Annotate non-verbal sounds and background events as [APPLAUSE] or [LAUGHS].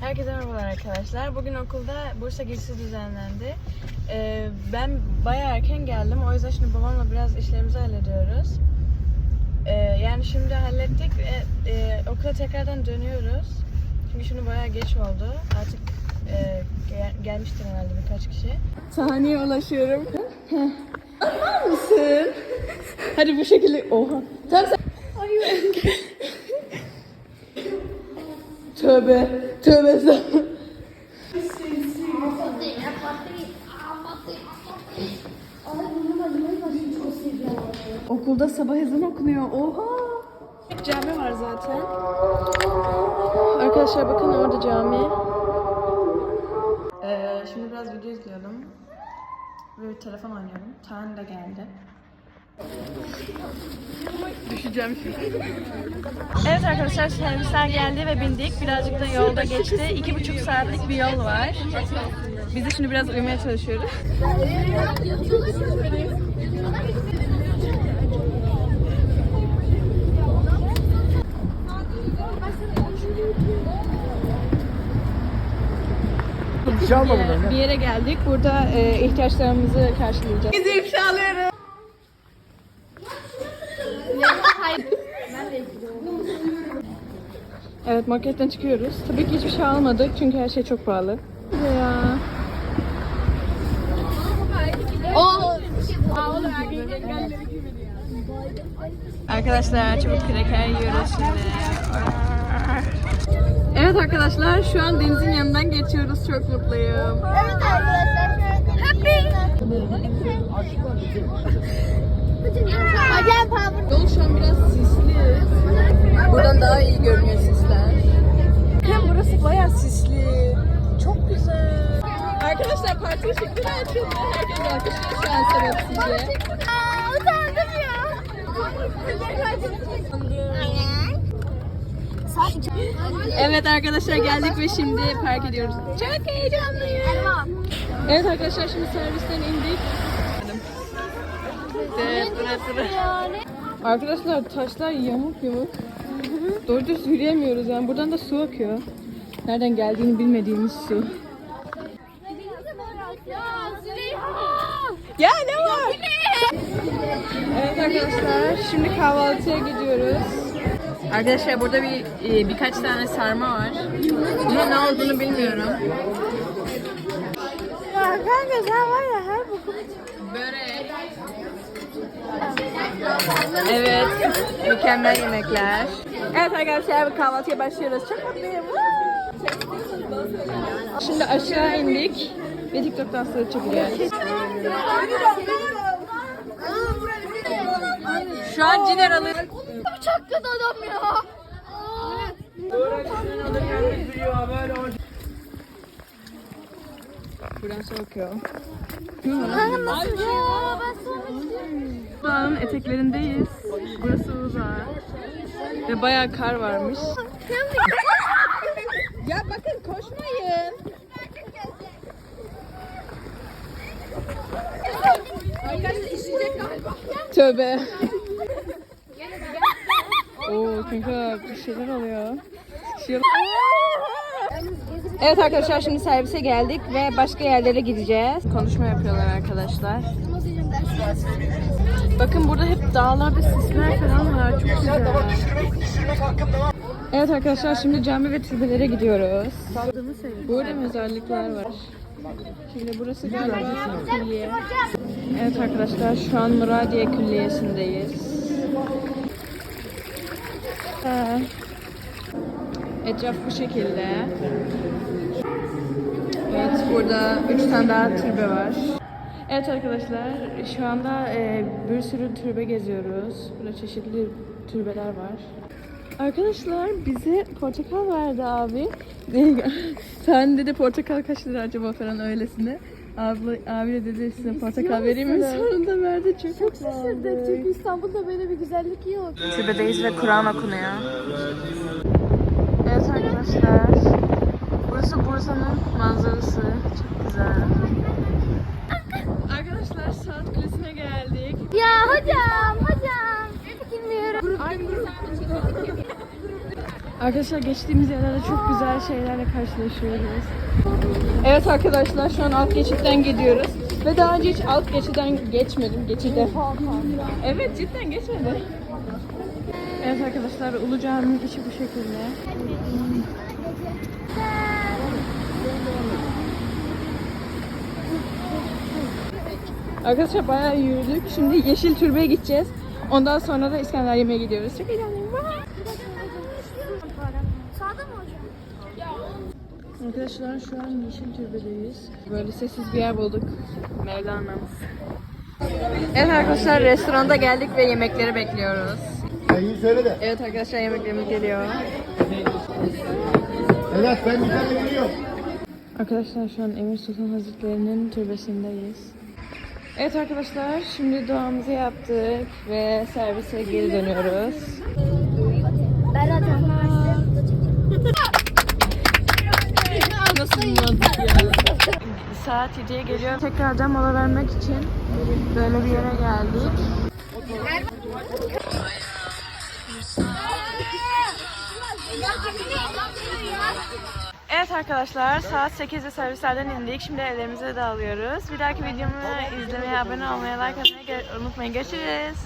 Herkese merhabalar arkadaşlar. Bugün okulda Bursa gezisi düzenlendi. Ee, ben bayağı erken geldim. O yüzden şimdi babamla biraz işlerimizi hallediyoruz. Ee, yani şimdi hallettik ve e, okula tekrardan dönüyoruz. Çünkü şimdi bayağı geç oldu. Artık e, gel- gelmiştir herhalde birkaç kişi. Sahneye ulaşıyorum. Var mısın? Hadi bu şekilde. Oha. Tamam sen. Tövbe. Tövbe sen. Okulda sabah ezan okunuyor. Oha. Cami var zaten. Arkadaşlar bakın orada cami. Ee, şimdi biraz video izliyordum. Ve bir telefon oynuyorum. Tan da geldi. Düşeceğim şimdi. Evet arkadaşlar servisler geldi ve bindik. Birazcık da yolda geçti. İki buçuk saatlik bir yol var. Biz de şimdi biraz uyumaya çalışıyoruz. Bir yere geldik. Burada e, ihtiyaçlarımızı karşılayacağız. Bizi ifşalıyorum. Evet marketten çıkıyoruz. Tabii ki hiçbir şey almadık çünkü her şey çok pahalı. Ya. Arkadaşlar çubuk kreker yiyoruz şimdi. Evet arkadaşlar şu an denizin yanından geçiyoruz. Çok mutluyum. Evet arkadaşlar Happy. Hocam. Yol şu an biraz sisli. Buradan daha iyi görünüyor sisler. Hem burası bayağı sisli. Çok güzel. Arkadaşlar parti ışıkları açıldı. Herkes alkışlıyor şu an sebepsizce. Aa, utandım ya. Evet arkadaşlar geldik ve şimdi park ediyoruz. Çok heyecanlıyım. Evet arkadaşlar şimdi servisten indik. Evet, burası. Arkadaşlar taşlar yamuk yamuk. Doğru düz yürüyemiyoruz yani. Buradan da su akıyor. Nereden geldiğini bilmediğimiz su. Ya ne var? Evet arkadaşlar şimdi kahvaltıya gidiyoruz. Arkadaşlar burada bir e, birkaç tane sarma var. Bunun ne olduğunu bilmiyorum. Ya kanka sen var ya her. Börek. Evet, mükemmel yemekler. Evet arkadaşlar kahvaltıya başlıyoruz. Çok mutluyum. Şimdi aşağı indik ve TikTok dansları çekeceğiz. Şu an Ciner alır. Kötü adam ya. Buradan. Kanka nasıl ya? Ben sormak istiyorum. Eteklerindeyiz. Burası Uludağ. Ve bayağı kar varmış. [LAUGHS] Ya bakın koşmayın. Tövbe. Oo kanka bir şeyler oluyor. Evet arkadaşlar şimdi servise geldik ve başka yerlere gideceğiz. Konuşma yapıyorlar arkadaşlar. Bakın burada hep dağlar ve sisler falan var. Çok güzel. Evet arkadaşlar şimdi cami ve türbelere gidiyoruz. Burada mezarlıklar var. Şimdi burası galiba külliye. Evet arkadaşlar şu an Muradiye Külliyesi'ndeyiz. Etraf bu şekilde. Evet burada üç tane daha türbe var. Evet arkadaşlar şu anda e, bir sürü türbe geziyoruz. Burada çeşitli türbeler var. Arkadaşlar bize portakal verdi abi. [LAUGHS] Sen dedi portakal kaç lira acaba falan öylesine. Abla, abi de dedi size portakal vereyim mi? Sonunda verdi çok, çok Şaşırdık çünkü İstanbul'da böyle bir güzellik yok. Türbedeyiz ve Kur'an okunuyor. Evet arkadaşlar. Burası Bursa'nın manzarası. Çok güzel. Arkadaşlar saat kulesine geldik. Ya hocam, hocam. Bilmiyorum. Arkadaşlar geçtiğimiz yerlerde çok güzel şeylerle karşılaşıyoruz. Evet arkadaşlar şu an alt geçitten gidiyoruz. Ve daha önce hiç alt geçitten geçmedim. Geçide. Evet cidden geçmedim. Evet arkadaşlar Ulu Cami'nin içi bu şekilde. Arkadaşlar bayağı yürüdük. Şimdi Yeşil Türbe'ye gideceğiz. Ondan sonra da İskender yemeğe gidiyoruz. Çok heyecanlıyım. Sağda mı hocam? Arkadaşlar şu an Yeşil Türbe'deyiz. Böyle sessiz bir yer bulduk. Mevlana'mız. Evet arkadaşlar restoranda geldik ve yemekleri bekliyoruz. Sen söyle de. Evet arkadaşlar yemeklerimiz geliyor. Vedat ben bir tane veriyorum. Arkadaşlar şu an Emir Sultan Hazretleri'nin türbesindeyiz. Evet arkadaşlar şimdi duamızı yaptık ve servise geri dönüyoruz. Berat Saat 7'ye geliyor. Tekrardan mola vermek için böyle bir yere geldik. Evet arkadaşlar saat 8'de servislerden indik. Şimdi evlerimize dağılıyoruz. Bir dahaki videomu izlemeye, abone olmayı, like atmayı unutmayın. Görüşürüz.